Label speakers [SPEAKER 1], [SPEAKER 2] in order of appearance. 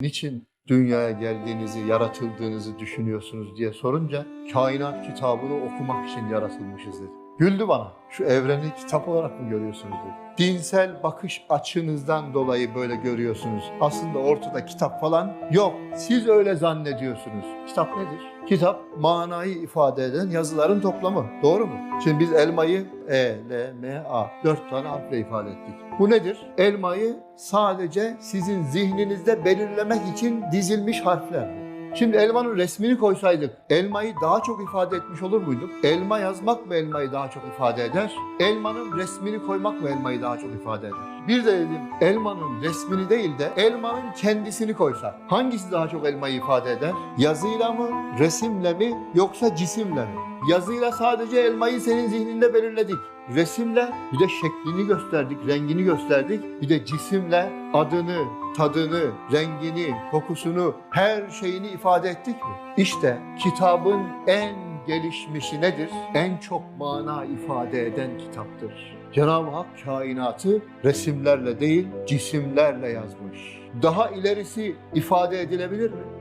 [SPEAKER 1] niçin dünyaya geldiğinizi, yaratıldığınızı düşünüyorsunuz diye sorunca kainat kitabını okumak için yaratılmışız dedi. Güldü bana. Şu evreni kitap olarak mı görüyorsunuz dedi. Dinsel bakış açınızdan dolayı böyle görüyorsunuz. Aslında ortada kitap falan yok. Siz öyle zannediyorsunuz. Kitap nedir? Kitap manayı ifade eden yazıların toplamı. Doğru mu? Şimdi biz elmayı E, L, M, A dört tane harfle ifade ettik. Bu nedir? Elmayı sadece sizin zihninizde belirlemek için dizilmiş harfler. Şimdi elmanın resmini koysaydık elmayı daha çok ifade etmiş olur muyduk? Elma yazmak mı elmayı daha çok ifade eder? Elmanın resmini koymak mı elmayı daha çok ifade eder? Bir de dedim elmanın resmini değil de elmanın kendisini koysak hangisi daha çok elmayı ifade eder? Yazıyla mı, resimle mi yoksa cisimle mi? Yazıyla sadece elmayı senin zihninde belirledik. Resimle bir de şeklini gösterdik, rengini gösterdik. Bir de cisimle adını, tadını, rengini, kokusunu, her şeyini ifade ettik mi? İşte kitabın en gelişmişi nedir? En çok mana ifade eden kitaptır. Cenab-ı Hak kainatı resimlerle değil, cisimlerle yazmış. Daha ilerisi ifade edilebilir mi?